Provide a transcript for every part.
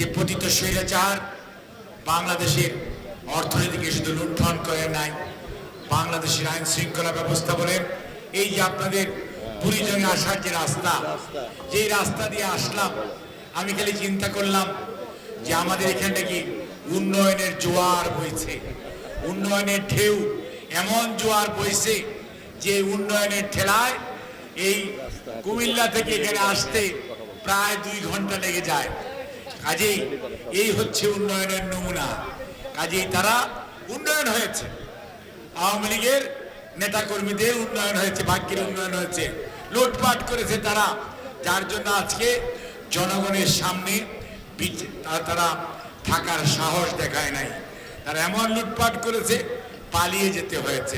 যে পতিত স্বৈরাচার বাংলাদেশের অর্থনীতিকে শুধু লুণ্ঠন করে নাই, বাংলাদেশের আইন শৃঙ্খলা ব্যবস্থা বলেন, এই যে আপনাদের পুরীজনে আসার যে রাস্তা যেই রাস্তা দিয়ে আসলাম, আমি খালি চিন্তা করলাম যে আমাদের এখানটা কি উন্নয়নের জোয়ার বইছে, উন্নয়নের ঢেউ, এমন জোয়ার বইছে যে উন্নয়নের ঠেলায় এই কুমিল্লা থেকে এখানে আসতে প্রায় দুই ঘণ্টা লেগে যায়। কাজেই এই হচ্ছে উন্নয়নের নমুনা। কাজেই তারা উন্নয়ন হয়েছে। আওয়ামী লীগের নেতা কর্মীদের উন্নয়ন হয়েছে ভাগ্যের উন্নয়ন হয়েছে। লুটপাট করেছে তারা। যার জন্য আজকে জনগণের সামনে তারা থাকার সাহস দেখায় নাই। তারা এমন লুটপাট করেছে, পালিয়ে যেতে হয়েছে।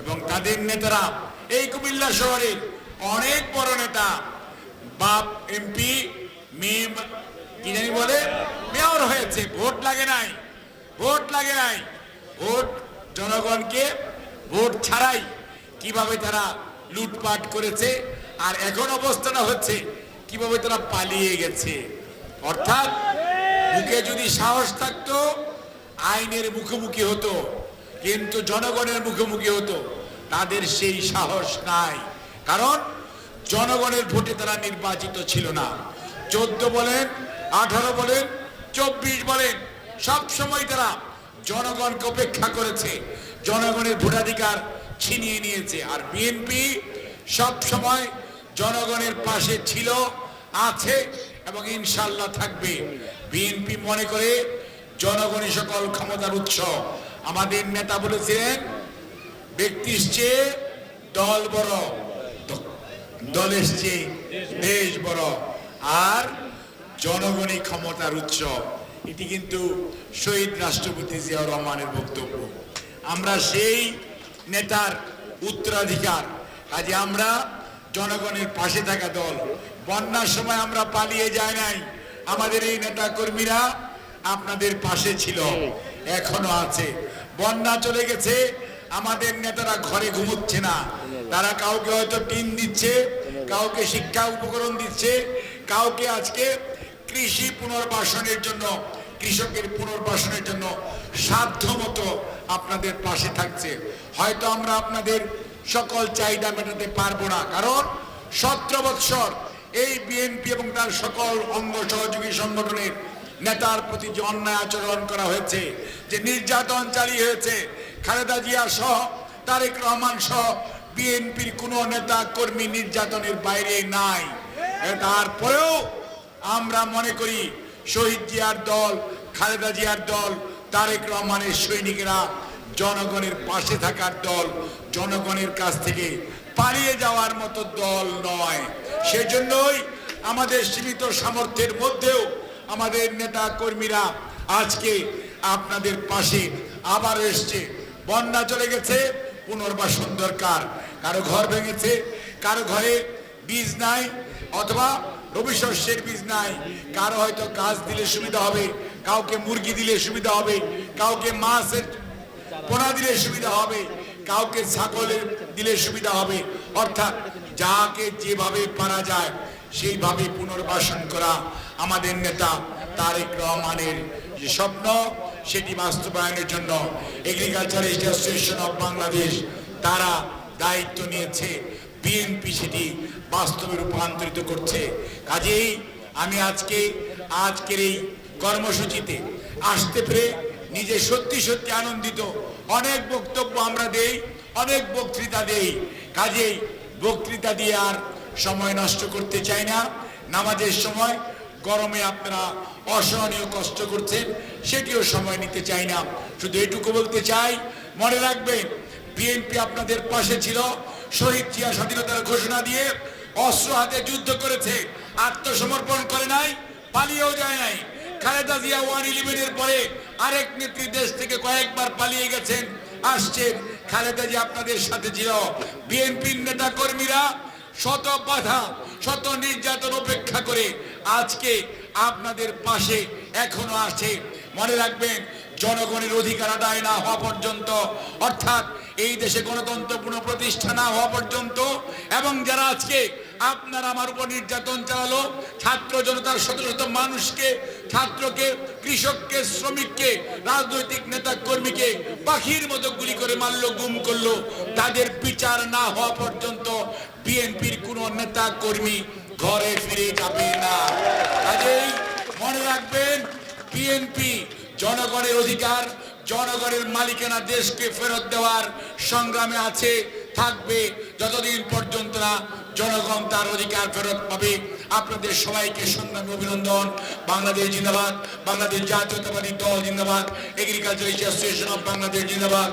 এবং তাদের নেতারা, এই কুমিল্লা শহরের অনেক বড় নেতা, বাপ, এমপি, মিম কি জানি বলে? মেয়র হয়েছে, ভোট লাগে নাই, ভোট লাগে নাই। ভোট জনগণকে ভোট ছাড়াই কীভাবে তারা লুটপাট করেছে আর এখন অবস্থাটা হচ্ছে কীভাবে তারা পালিয়ে গেছে। অর্থাৎ বুকে যদি সাহস থাকতো, আইনের মুখোমুখি হতো, কিন্তু জনগণের মুখোমুখি হতো, তাদের সেই সাহস নাই। কারণ জনগণের ভোটে তারা নির্বাচিত ছিল না। চোদ্দ বলেন আঠারো বলেন চব্বিশ বলেন সব সময় তারা জনগণকে উপেক্ষা করেছে। জনগণের ভোটাধিকার ছিনিয়ে নিয়েছে। আর বিএনপি সব সময় জনগণের পাশে ছিল, আছে এবং ইনশাল্লাহ থাকবে। বিএনপি মনে করে জনগণই সকল ক্ষমতার উৎস। আমাদের নেতা বলেছিলেন, ব্যক্তির চেয়ে দল বড়, দলের চেয়ে দেশ বড়। আর জনগণই ক্ষমতার উৎস। এটি কিন্তু শহীদ রাষ্ট্রপতি জিয়াউর রহমানের বক্তব্য। আমরা সেই নেতার উত্তরাধিকার। কাজে আমরা জনগণের পাশে থাকা দল। বন্যার সময় আমরা পালিয়ে যাই নাই। আমাদের এই নেতা কর্মীরা আপনাদের পাশে ছিল, এখনও আছে। বন্যা চলে গেছে, আমাদের নেতারা ঘরে ঘুমোচ্ছে না। তারা কাউকে হয়তো টিন দিচ্ছে, কাউকে শিক্ষা উপকরণ দিচ্ছে, কাউকে আজকে কৃষি পুনর্বাসনের জন্য, কৃষকের পুনর্বাসনের জন্য সাধ্য মতো আপনাদের পাশে থাকছে। হয়তো আমরা আপনাদের সকল চাহিদা মেটাতে পারব না, কারণ সতেরো বৎসর এই বিএনপি এবং তার সকল অঙ্গ সহযোগী সংগঠনের নেতার প্রতি যে অন্যায় আচরণ করা হয়েছে, যে নির্যাতন চালিয়ে হয়েছে, খালেদা জিয়া সহ তারেক রহমান সহ বিএনপির কোনো নেতা কর্মী নির্যাতনের বাইরে নাই। তারপরেও আমরা মনে করি শহীদ জিয়ার দল, খালেদা জিয়ার দল, তারেক রহমানের সৈনিকেরা জনগণের পাশে থাকার দল, জনগণের কাছ থেকে পালিয়ে যাওয়ার মতো দল নয়। সেজন্যই আমাদের সীমিত সামর্থ্যের মধ্যেও আমাদের নেতা কর্মীরা আজকে আপনাদের পাশে আবার এসছে। বন্যা চলে গেছে, পুনর্বাসন দরকার। কারও ঘর ভেঙেছে, কারও ঘরে বীজ নাই, অথবা রবি শস্যের বীজ নাই। কারও হয়তো গাছ দিলে সুবিধা হবে, কাউকে মুরগি দিলে সুবিধা হবে, কাউকে মাছের পোনা দিলে সুবিধা হবে, কাউকে ছাগলের দিলে সুবিধা হবে। অর্থাৎ যাকে যেভাবে পারা যায়, সেইভাবে পুনর্বাসন করা আমাদের নেতা তারেক রহমানের যে স্বপ্ন, সেটি বাস্তবায়নের জন্য এগ্রিকালচারিস্ট অ্যাসোসিয়েশন অফ বাংলাদেশ তারা দায়িত্ব নিয়েছে। বিএনপি সেটি বাস্তবে রূপান্তরিত করছে। কাজেই আমি আজকে, আজকের এই কর্মসূচিতে আসতে পেরে নিজে সত্যি সত্যি আনন্দিত। অনেক বক্তব্য আমরা দেই, অনেক বক্তৃতা দেই। কাজেই বক্তৃতা দিয়ে আর সময় নষ্ট করতে চাই না। নামাজের সময় গরমে আপনারা অসহনীয় কষ্ট করছেন, সেটিও সময় নিতে চাই না। শুধু এটুকু বলতে চাই, মনে রাখবেন, বিএনপি আপনাদের পাশে ছিল। শহীদ জিয়া স্বাধীনতার ঘোষণা দিয়ে অস্ত্র হাতে যুদ্ধ করেছে, আত্মসমর্পণ করে নাই, পালিয়েও যায় নাই। খালেদা জিয়া ওয়ান ইলেভেনের পরে আরেক নেত্রী দেশ থেকে কয়েকবার পালিয়ে গেছেন আসছেন খালেদা জিয়া আপনাদের সাথে ছিল। বিএনপির নেতা কর্মীরা শত বাধা, শত নির্যাতন উপেক্ষা করে আজকে আপনাদের পাশে এখনও আছে। মনে রাখবেন, জনগণের অধিকার আদায় না হওয়া পর্যন্ত, অর্থাৎ এই দেশে গণতন্ত্র পুনঃপ্রতিষ্ঠা না হওয়া পর্যন্ত, এবং যারা আজকে আপনার আমার উপর নির্যাতন চালালো। ছাত্র জনতার শত শত মানুষকে, ছাত্রকে, কৃষককে, শ্রমিককে, রাজনৈতিক নেতা কর্মীকে পাখির মতো গুলি করে মারলো, গুম করল। তাদের বিচার না হওয়া পর্যন্ত বিএনপির কোন নেতা কর্মী ঘরে ফিরে যাবে না। কাজেই মনে রাখবেন, বিএনপি জনগণের অধিকার, জনগণের মালিকানা দেশকে ফেরত দেওয়ার সংগ্রামে আছে, থাকবে, যতদিন পর্যন্ত না জনগণ তার অধিকার ফেরত পাবে। আপনাদের সবাইকে সম্মান অভিনন্দন। বাংলাদেশ জিন্দাবাদ, বাংলাদেশ জাতীয়তাবাদী দল জিন্দাবাদ, এগ্রিকালচার অ্যাসোসিয়েশন অফ বাংলাদেশ জিন্দাবাদ।